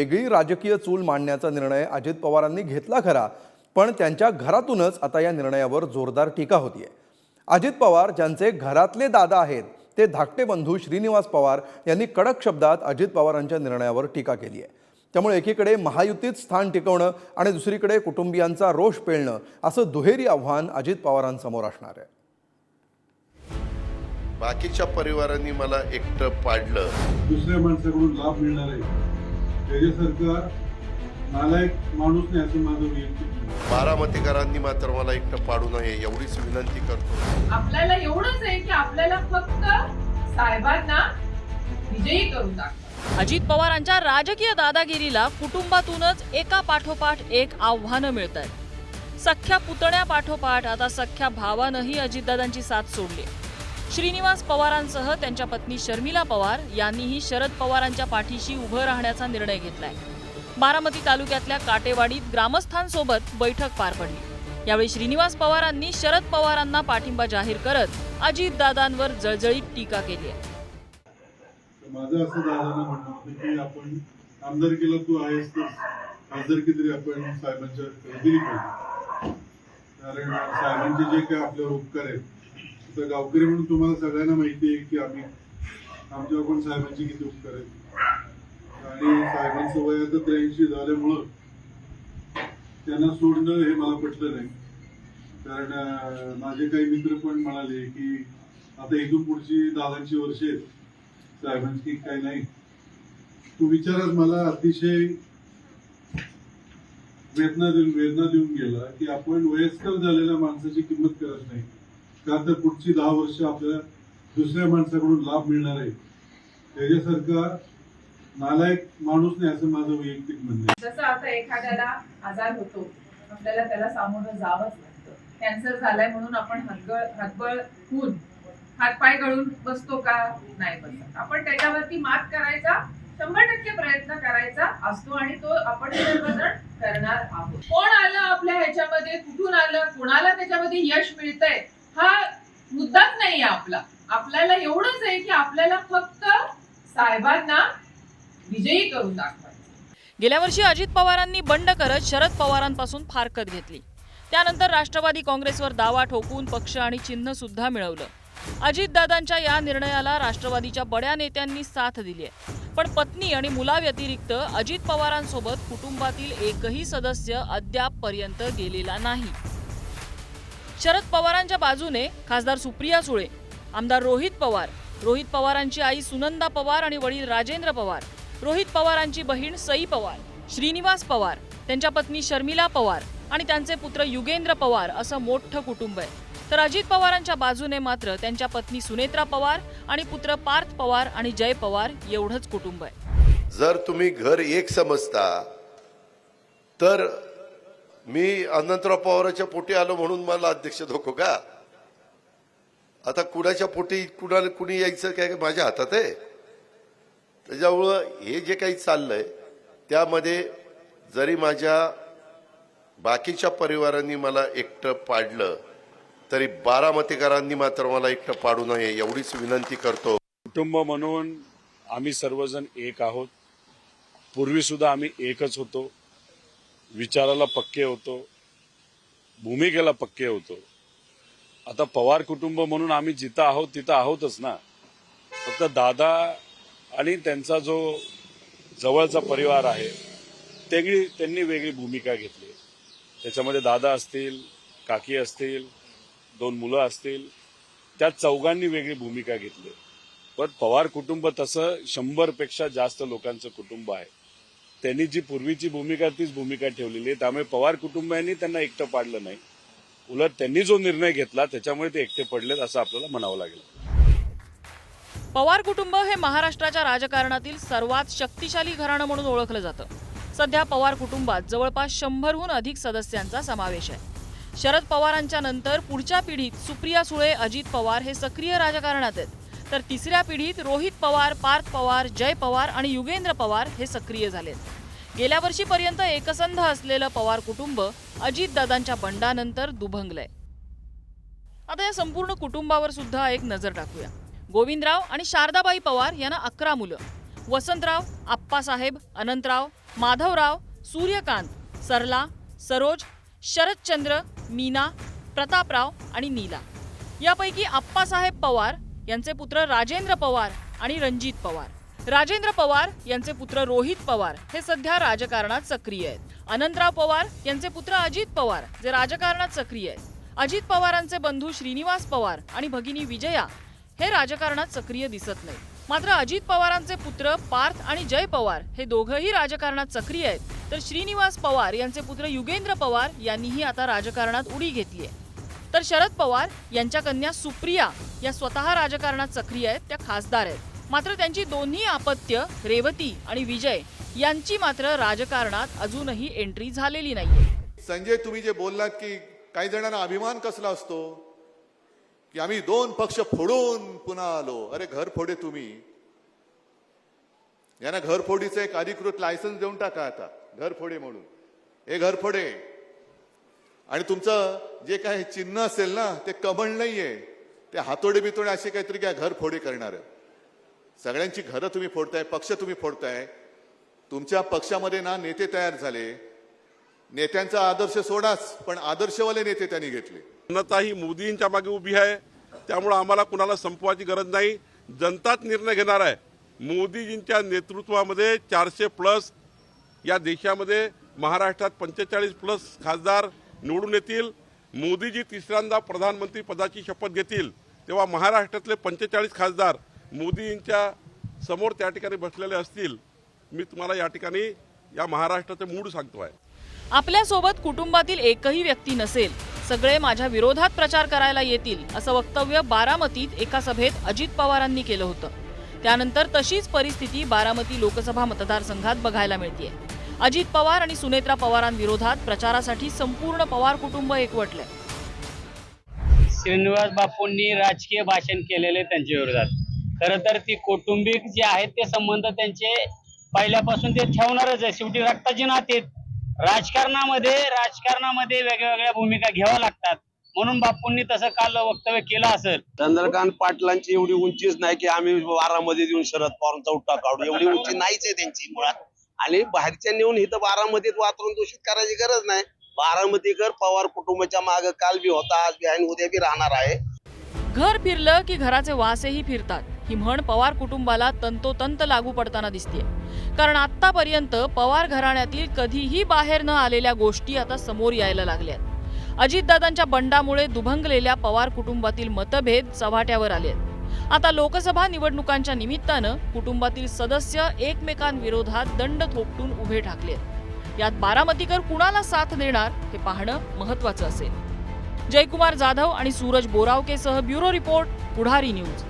वेगळी राजकीय चूल मांडण्याचा निर्णय अजित पवारांनी घेतला खरा पण त्यांच्या घरातूनच आता या निर्णयावर जोरदार टीका होतीये. अजित पवार ज्यांचे घरातले दादा आहेत ते धाकटे बंधू श्रीनिवास पवार यांनी कडक शब्दात अजित पवारांच्या निर्णयावर टीका केली आहे त्यामुळे एकीकडे महायुतीत स्थान टिकवणं आणि दुसरीकडे कुटुंबियांचा रोष पेलणं असं दुहेरी आव्हान अजित पवारांसमोर असणार आहे. बाकीच्या परिवारांनी मला एकटं पाडलं. दुसऱ्या माणसाकडून लाभ मिळणार आहे. त्याच्यासारखा नालायक माणूस नाही असं माझं आहे. बारामतीकरांनी मात्र मला एकटं पाडू नये एवढीच विनंती करतो. आपल्याला एवढंच आहे की आपल्याला फक्त साहेबांना विजयी करून दाखवा अजित पवारांच्या राजकीय दादागिरीला कुटुंबातूनच एका पाठोपाठ एक आव्हानं मिळत आहेत सख्या पुतण्या पाठोपाठ आता सख्या भावानंही अजितदादांची साथ सोडली. श्रीनिवास पवारांसह त्यांच्या पत्नी शर्मिला पवार यांनीही शरद पवारांच्या पाठीशी उभं राहण्याचा निर्णय घेतलाय. बारामती तालुक्यातल्या काटेवाडीत ग्रामस्थांसोबत बैठक पार पडली. यावेळी श्रीनिवास पवारांनी शरद पवारांना पाठिंबा जाहीर करत अजितदादांवर जळजळीत टीका केली आहे. माझं असं दादांना म्हणणं होतं की आपण आमदारकीला तू आहेस तर खासदारकी तरी आपण साहेबांच्या दिली पाहिजे कारण साहेबांचे जे काही आपल्यावर उपकार आहेत तर गावकरी म्हणून तुम्हाला सगळ्यांना माहिती आहे की आम्ही आमच्यावर पण साहेबांची किती उपकार आहेत. आणि साहेबांचं वय आता त्र्याऐंशी झाल्यामुळं त्यांना सोडणं हे मला पटलं नाही. कारण माझे काही मित्र पण म्हणाले की आता इथून पुढची दादांची वर्ष आहेत. साहेबांची काही नाही. तू विचारच मला अतिशय वेदना देऊन वेदना देऊन गेला की आपण वयस्कर झालेल्या माणसाची किंमत करत नाही. का तर पुढची दहा वर्ष आपल्याला दुसऱ्या माणसाकडून लाभ मिळणार आहे. त्याच्यासारखा नालायक माणूस नाही असं माझं वैयक्तिक म्हणणं जसं आता एखाद्याला आजार होतो आपल्याला त्याला सामोरं जावंच लागतं. कॅन्सर झालाय म्हणून आपण हातगळ हतबळ होऊन हातपाय गळून बसतो का? नाही बसत. आपण त्याच्यावरती मात करायचा शंभर टक्के प्रयत्न करायचा असतो आणि तो आपण सर्वजण करणार आहोत. कोण आलं आपल्या ह्याच्यामध्ये? कुठून आलं? कोणाला त्याच्यामध्ये यश मिळतंय? हा मुद्दाच नाहीये आपला. आपल्याला एवढंच आहे की आपल्याला फक्त साहेबांना विजयी करून दाखवायचं. गेल्या वर्षी अजित पवारांनी बंड करत शरद पवारांपासून फारकत घेतली. त्यानंतर राष्ट्रवादी काँग्रेसवर दावा ठोकून पक्ष आणि चिन्ह सुद्धा मिळवलं. अजितदादांच्या या निर्णयाला राष्ट्रवादीच्या बड्या नेत्यांनी साथ दिली आहे. पण पत्नी आणि मुलाव्यतिरिक्त अजित पवारांसोबत कुटुंबातील एकही सदस्य अद्याप पर्यंत गेलेला नाही. शरद पवारांच्या बाजूने खासदार सुप्रिया सुळे आमदार रोहित पवार रोहित पवारांची आई सुनंदा पवार आणि वडील राजेंद्र पवार रोहित पवारांची बहीण सई पवार श्रीनिवास पवार त्यांच्या पत्नी शर्मिला पवार आणि त्यांचे पुत्र युगेंद्र पवार असं मोठं कुटुंब आहे. तर अजित पवारांच्या बाजूने मात्र त्यांच्या पत्नी सुनेत्रा पवार आणि पुत्र पार्थ पवार आणि जय पवार एवढंच कुटुंब आहे. जर तुम्ही घर एक समजता तर मी अनंतराव पवाराच्या पोटी आलो म्हणून मला अध्यक्ष धोको का? आता कुणाच्या पोटी कुणाला कुणी यायचं काय माझ्या हातात आहे. त्याच्यामुळं हे जे काही चाललंय त्यामध्ये जरी माझ्या बाकीच्या परिवारांनी मला एकटं पाडलं तरी बारामतीकरांनी मात्र मला एकटं पाडू नये एवढीच विनंती करतो. कुटुंब म्हणून आम्ही सर्वजण एक आहोत. पूर्वीसुद्धा आम्ही एकच होतो. विचाराला पक्के होतो भूमिकेला पक्के होतो. आता पवार कुटुंब म्हणून आम्ही जिथं आहोत तिथं आहोतच ना. फक्त दादा आणि त्यांचा जो जवळचा परिवार आहे त्यांनी त्यांनी वेगळी भूमिका घेतली. त्याच्यामध्ये दादा असतील काकी असतील दोन मुलं असतील त्या चौघांनी वेगळी भूमिका घेतली. पण पवार कुटुंब तसं शंभरपेक्षा जास्त लोकांचं कुटुंब आहे. त्यांनी जी पूर्वीची भूमिका तीच भूमिका ठेवलेली आहे. त्यामुळे पवार कुटुंबांनी त्यांना एकटं पाडलं नाही. उलट त्यांनी जो निर्णय घेतला त्याच्यामुळे ते एकटे पडलेत असं आपल्याला म्हणावं लागेल. पवार कुटुंब हे महाराष्ट्राच्या राजकारणातील सर्वात शक्तिशाली घराणं म्हणून ओळखलं जातं. सध्या पवार कुटुंबात जवळपास शंभरहून अधिक सदस्यांचा समावेश आहे. शरद पवारांच्या नंतर पुढच्या पिढीत सुप्रिया सुळे अजित पवार हे सक्रिय राजकारणात आहेत. तर तिसऱ्या पिढीत रोहित पवार पार्थ पवार जय पवार आणि युगेंद्र पवार हे सक्रिय झालेत. गेल्या वर्षीपर्यंत एकसंध असलेलं पवार कुटुंब अजितदादांच्या बंडानंतर दुभंगलंय. आता या संपूर्ण कुटुंबावर सुद्धा एक नजर टाकूया. गोविंदराव आणि शारदाबाई पवार यांना अकरा मुलं. वसंतराव आप्पासाहेब अनंतराव माधवराव सूर्यकांत सरला सरोज शरदचंद्र मीना प्रतापराव आणि नीला. यापैकी आप्पासाहेब पवार यांचे पुत्र राजेंद्र पवार आणि रणजित पवार. राजेंद्र पवार यांचे पुत्र रोहित पवार हे सध्या राजकारणात सक्रिय आहेत. अनंतराव पवार यांचे पुत्र अजित पवार जे राजकारणात सक्रिय आहेत. अजित पवारांचे बंधू श्रीनिवास पवार आणि भगिनी विजया हे राजकारणात सक्रिय दिसत नाही मात्र अजित पवारांचे पुत्र पार्थ आणि जय पवार हे दोघंही राजकारणात सक्रिय आहेत. तर श्रीनिवास पवार यांचे पुत्र युगेंद्र पवार यांनीही आता राजकारणात उडी घेतली आहे. तर शरद पवार यांच्या कन्या सुप्रिया या स्वतः राजकारणात सक्रिय आहेत त्या खासदार आहेत. मात्र त्यांची दोन्ही अपत्य रेवती आणि विजय यांची मात्र राजकारणात अजूनही एंट्री झालेली नाही संजय तुम्ही जे बोललात की काही जणांना अभिमान कसला असतो की आम्ही दोन पक्ष फोडून पुन्हा आलो. अरे घर फोडे तुम्ही. यांना घरफोडीचं एक अधिकृत लायसन्स देऊन टाका आता. घरफोडे म्हणून. हे घरफोडे आणि तुमचं जे काय चिन्ह असेल ना ते कमळ नाहीये. ते हातोडे बितोडे असे काहीतरी काय घरफोडी करणार. सगळ्यांची घरं तुम्ही फोडताय पक्ष तुम्ही फोडताय. तुमच्या पक्षामध्ये ना नेते तयार झाले. नेत्यांचा आदर्श सोडाच पण आदर्शवाले नेते त्यांनी घेतले. जनता ही मोदींच्या मागे उभी आहे. त्यामुळं आम्हाला कुणाला संपवायची गरज नाही. जनताच निर्णय घेणार आहे. मोदीजींच्या नेतृत्वामध्ये चारशे प्लस या देशामध्ये महाराष्ट्रात पंचेचाळीस प्लस खासदार निवडून येतील. मोदीजी तिसऱ्यांदा प्रधानमंत्री पदाची शपथ घेतील. तेव्हा महाराष्ट्रातले पंचेचाळीस खासदार मोदींच्या समोर त्या ठिकाणी बसलेले असतील. मी तुम्हाला या ठिकाणी या महाराष्ट्राचे मूड सांगतो आहे आपल्यासोबत कुटुंबातील एकही व्यक्ती नसेल. सगळे माझ्या विरोधात प्रचार करायला येतील असं वक्तव्य बारामतीत एका सभेत अजित पवारांनी केलं होतं. त्यानंतर तशीच परिस्थिती बारामती लोकसभा मतदारसंघात बघायला मिळतेय. अजित पवार आणि सुनेत्रा पवारांविरोधात प्रचारासाठी संपूर्ण पवार कुटुंब एकवटलंय श्रीनिवास बापूंनी राजकीय भाषण केलेले त्यांच्या विरोधात. खरं तर ती कौटुंबिक जे आहेत ते संबंध त्यांचे पहिल्यापासून ते ठेवणारच आहे. शेवटी रक्ताची नाते. राजकारणामध्ये राजकारणामध्ये वेगळ्या वेगळ्या भूमिका घ्याव्या लागतात. म्हणून बापूंनी तसं काल वक्तव्य केलं असेल. चंद्रकांत पाटलांची एवढी उंचीच नाही की आम्ही बारामध्ये देऊन शरद पवारांचा उठा काढू. एवढी उंची नाहीच आहे त्यांची मुळात. आणि बाहेरच्या नेऊन इथं बारामतीत वातावरण दूषित करायची गरज नाही. बारामतीकर पवार कुटुंबाच्या माग काल बी होता आज बी आहे आणि उद्या बी राहणार आहे. घर फिरलं की घराचे वासही फिरतात. ही म्हण पवार कुटुंबाला तंतोतंत लागू पडताना दिसतेय. कारण आतापर्यंत पवार घराण्यातील कधीही बाहेर न आलेल्या गोष्टी आता समोर यायला लागल्यात. अजितदादांच्या बंडामुळे दुभंगलेल्या पवार कुटुंबातील मतभेद चव्हाट्यावर आलेत. आता लोकसभा निवडणुकांच्या निमित्तानं कुटुंबातील सदस्य एकमेकांविरोधात दंड थोपटून उभे ठाकलेत यात बारामतीकर कुणाला साथ देणार हे पाहणं महत्वाचं असेल. जयकुमार जाधव आणि सूरज बोरावकेसह ब्युरो रिपोर्ट पुढारी न्यूज.